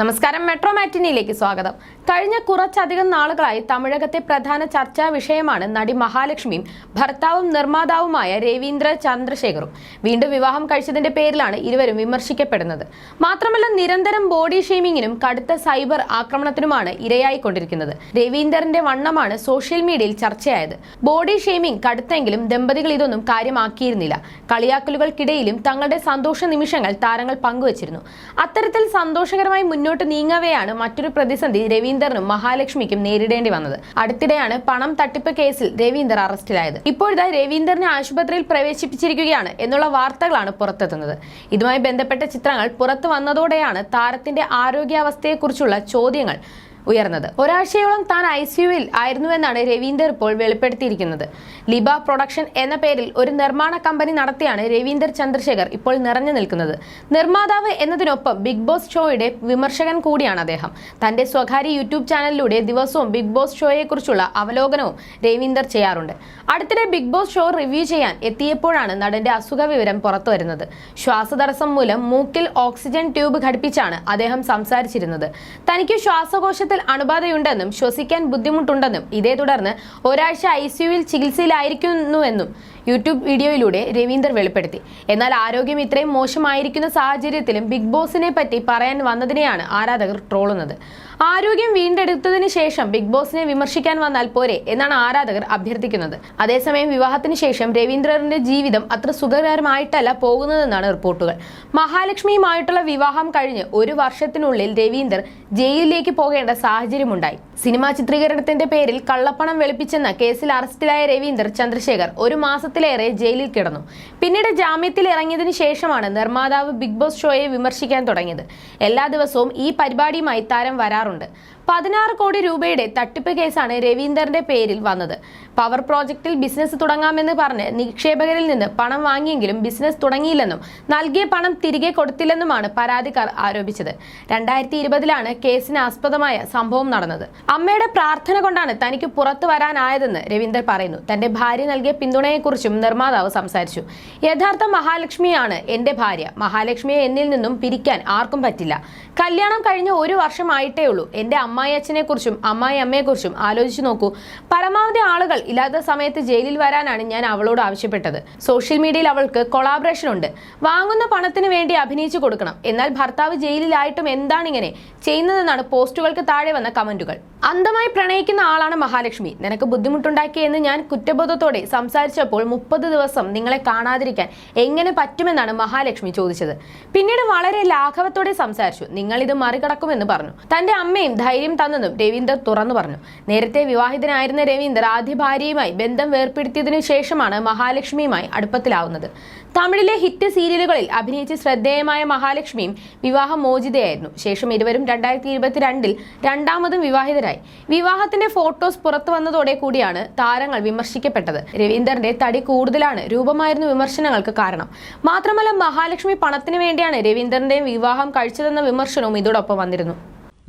നമസ്കാരം. മെട്രോ മാറ്റിനിയിലേക്ക് സ്വാഗതം. കഴിഞ്ഞ കുറച്ചധികം നാളുകളായി തമിഴകത്തെ പ്രധാന ചർച്ചാ വിഷയമാണ് നടി മഹാലക്ഷ്മിയും ഭർത്താവും നിർമ്മാതാവുമായ രവീന്ദ്ര ചന്ദ്രശേഖറും. വീണ്ടും വിവാഹം കഴിച്ചതിന്റെ പേരിലാണ് ഇരുവരും വിമർശിക്കപ്പെടുന്നത്. മാത്രമല്ല നിരന്തരം ബോഡി ഷെയ്മിങ്ങിനും കടുത്ത സൈബർ ആക്രമണത്തിനുമാണ് ഇരയായിക്കൊണ്ടിരിക്കുന്നത്. രവീന്ദ്രന്റെ വണ്ണമാണ് സോഷ്യൽ മീഡിയയിൽ ചർച്ചയായത്. ബോഡി ഷെയ്മിംഗ് കടുത്തെങ്കിലും ദമ്പതികൾ ഇതൊന്നും കാര്യമാക്കിയിരുന്നില്ല. കളിയാക്കലുകൾക്കിടയിലും തങ്ങളുടെ സന്തോഷ നിമിഷങ്ങൾ താരങ്ങൾ പങ്കുവച്ചിരുന്നു. അത്തരത്തിൽ സന്തോഷകരമായി മുന്നോട്ട് നീങ്ങവെയാണ് മറ്റൊരു പ്രതിസന്ധി രവീന്ദറിനും മഹാലക്ഷ്മിക്കും നേരിടേണ്ടി വന്നത്. അടുത്തിടെയാണ് പണം തട്ടിപ്പ് കേസിൽ രവീന്ദർ അറസ്റ്റിലായത്. ഇപ്പോഴത്തെ രവീന്ദറിനെ ആശുപത്രിയിൽ പ്രവേശിപ്പിച്ചിരിക്കുകയാണ് എന്നുള്ള വാർത്തകളാണ് പുറത്തെത്തുന്നത്. ഇതുമായി ബന്ധപ്പെട്ട ചിത്രങ്ങൾ പുറത്തു വന്നതോടെയാണ് താരത്തിന്റെ ആരോഗ്യാവസ്ഥയെക്കുറിച്ചുള്ള ചോദ്യങ്ങൾ ഉയർന്നത്. ഒരാഴ്ചയോളം താൻ ഐ സിയുവിൽ ആയിരുന്നുവെന്നാണ് രവീന്ദർ ഇപ്പോൾ വെളിപ്പെടുത്തിയിരിക്കുന്നത്. ലിബ പ്രൊഡക്ഷൻ എന്ന പേരിൽ ഒരു നിർമ്മാണ കമ്പനി നടത്തിയാണ് രവീന്ദർ ചന്ദ്രശേഖർ ഇപ്പോൾ നിറഞ്ഞു നിൽക്കുന്നത്. നിർമ്മാതാവ് എന്നതിനൊപ്പം ബിഗ് ബോസ് ഷോയുടെ വിമർശകൻ കൂടിയാണ് അദ്ദേഹം. തന്റെ സ്വകാര്യ യൂട്യൂബ് ചാനലിലൂടെ ദിവസവും ബിഗ് ബോസ് ഷോയെക്കുറിച്ചുള്ള അവലോകനവും രവീന്ദർ ചെയ്യാറുണ്ട്. അടുത്തിടെ ബിഗ് ബോസ് ഷോ റിവ്യൂ ചെയ്യാൻ എത്തിയപ്പോഴാണ് നടന്റെ അസുഖ വിവരം പുറത്തു വരുന്നത് ശ്വാസതടസ്സം മൂലം മൂക്കിൽ ഓക്സിജൻ ട്യൂബ് ഘടിപ്പിച്ചാണ് അദ്ദേഹം സംസാരിച്ചിരുന്നത്. തനിക്ക് ശ്വാസകോശത്തിൽ അണുബാധയുണ്ടെന്നും ശ്വസിക്കാൻ ബുദ്ധിമുട്ടുണ്ടെന്നും ഇതേ തുടർന്ന് ഒരാഴ്ച ഐ സിയുവിൽ ചികിത്സയിലായിരിക്കുന്നുവെന്നും യൂട്യൂബ് വീഡിയോയിലൂടെ രവീന്ദർ വെളിപ്പെടുത്തി. എന്നാൽ ആരോഗ്യം ഇത്രയും മോശമായിരിക്കുന്ന സാഹചര്യത്തിലും ബിഗ് ബോസിനെ പറ്റി പറയാൻ വന്നതിനെയാണ് ആരാധകർ ട്രോളുന്നത്. ആരോഗ്യം വീണ്ടെടുത്തതിന് ശേഷം ബിഗ് ബോസിനെ വിമർശിക്കാൻ വന്നാൽ പോരെ എന്നാണ് ആരാധകർ അഭ്യർത്ഥിക്കുന്നത്. അതേസമയം വിവാഹത്തിന് ശേഷം രവീന്ദ്രറിന്റെ ജീവിതം അത്ര സുഖകരമായിട്ടല്ല പോകുന്നതെന്നാണ് റിപ്പോർട്ടുകൾ. മഹാലക്ഷ്മിയുമായിട്ടുള്ള വിവാഹം കഴിഞ്ഞ് ഒരു വർഷത്തിനുള്ളിൽ രവീന്ദർ ജയിലിലേക്ക് പോകേണ്ട സാഹചര്യമുണ്ടായി. സിനിമാ ചിത്രീകരണത്തിന്റെ പേരിൽ കള്ളപ്പണം വെളുപ്പിച്ചെന്ന കേസിൽ അറസ്റ്റിലായ രവീന്ദർ ചന്ദ്രശേഖർ ഒരു മാസത്തിലേറെ ജയിലിൽ കിടന്നു. പിന്നീട് ജാമ്യത്തിൽ ഇറങ്ങിയതിനു ശേഷമാണ് നിർമ്മാതാവ് ബിഗ് ബോസ് ഷോയെ വിമർശിക്കാൻ തുടങ്ങിയത്. എല്ലാ ദിവസവും ഈ പരിപാടിയുമായി താരം വരാറുണ്ട്. ചെയ്യാറുണ്ട്. പതിനാറ് കോടി രൂപയുടെ തട്ടിപ്പ് കേസാണ് രവീന്ദറിന്റെ പേരിൽ വന്നത്. പവർ പ്രോജക്റ്റിൽ ബിസിനസ് തുടങ്ങാമെന്ന് പറഞ്ഞ് നിക്ഷേപകരിൽ നിന്ന് പണം വാങ്ങിയെങ്കിലും ബിസിനസ് തുടങ്ങിയില്ലെന്നും നൽകിയ പണം തിരികെ കൊടുത്തില്ലെന്നുമാണ് പരാതിക്കാർ ആരോപിച്ചത്. രണ്ടായിരത്തി ഇരുപതിലാണ് കേസിന് ആസ്പദമായ സംഭവം നടന്നത്. അമ്മയുടെ പ്രാർത്ഥന കൊണ്ടാണ് തനിക്ക് പുറത്തു വരാനായതെന്ന് രവീന്ദർ പറയുന്നു. തന്റെ ഭാര്യ നൽകിയ പിന്തുണയെക്കുറിച്ചും നിർമ്മാതാവ് സംസാരിച്ചു. യഥാർത്ഥ മഹാലക്ഷ്മിയാണ് എന്റെ ഭാര്യ. മഹാലക്ഷ്മിയെ എന്നിൽ നിന്നും പിരിക്കാൻ ആർക്കും പറ്റില്ല. കല്യാണം കഴിഞ്ഞ ഒരു വർഷമായിട്ടേ ഉള്ളൂ. എന്റെ അമ്മായി അച്ഛനെ കുറിച്ചും അമ്മായി അമ്മയെക്കുറിച്ചും ആലോചിച്ചു നോക്കൂ. പരമാവധി ആളുകൾ ഇല്ലാത്ത സമയത്ത് ജയിലിൽ വരാനാണ് ഞാൻ അവളോട് ആവശ്യപ്പെട്ടത്. സോഷ്യൽ മീഡിയയിൽ അവൾക്ക് കൊളാബറേഷൻ ഉണ്ട്. വാങ്ങുന്ന പണത്തിന് വേണ്ടി അഭിനയിച്ചു കൊടുക്കണം. എന്നാൽ ഭർത്താവ് ജയിലിലായിട്ടും എന്താണ് ഇങ്ങനെ ചെയ്യുന്നതെന്നാണ് പോസ്റ്റുകൾക്ക് താഴെ വന്ന കമന്റുകൾ. അന്ധമായി പ്രണയിക്കുന്ന ആളാണ് മഹാലക്ഷ്മി. നിനക്ക് ബുദ്ധിമുട്ടുണ്ടാക്കിയെന്ന് ഞാൻ കുറ്റബോധത്തോടെ സംസാരിച്ചപ്പോൾ മുപ്പത് ദിവസം നിങ്ങളെ കാണാതിരിക്കാൻ എങ്ങനെ പറ്റുമെന്നാണ് മഹാലക്ഷ്മി ചോദിച്ചത്. പിന്നീട് വളരെ ലാഘവത്തോടെ സംസാരിച്ചു. നിങ്ങൾ ഇത് മറികടക്കുമെന്ന് പറഞ്ഞു. തന്റെ അമ്മയും ധൈര്യം തന്നെന്നും രവീന്ദർ തുറന്നു പറഞ്ഞു. നേരത്തെ വിവാഹിതനായിരുന്ന രവീന്ദർ ആദ്യ ഭാര്യയുമായി ബന്ധം വേർപ്പെടുത്തിയതിനു ശേഷമാണ് മഹാലക്ഷ്മിയുമായി അടുപ്പത്തിലാവുന്നത്. തമിഴിലെ ഹിറ്റ് സീരിയലുകളിൽ അഭിനയിച്ച് ശ്രദ്ധേയമായ മഹാലക്ഷ്മിയും വിവാഹ മോചിതയായിരുന്നു ശേഷം ഇരുവരും രണ്ടായിരത്തി ഇരുപത്തിരണ്ടിൽ രണ്ടാമതും വിവാഹിതരായി. വിവാഹത്തിന്റെ ഫോട്ടോസ് പുറത്തു വന്നതോടെ കൂടിയാണ് താരങ്ങൾ വിമർശിക്കപ്പെട്ടത്. രവീന്ദറിന്റെ തടി കൂടുതലാണ് രൂപമായിരുന്നു വിമർശനങ്ങൾക്ക് കാരണം. മാത്രമല്ല മഹാലക്ഷ്മി പണത്തിന് വേണ്ടിയാണ് രവീന്ദറിന്റെ വിവാഹം കഴിച്ചതെന്ന വിമർശനവും ഇതോടൊപ്പം വന്നിരുന്നു.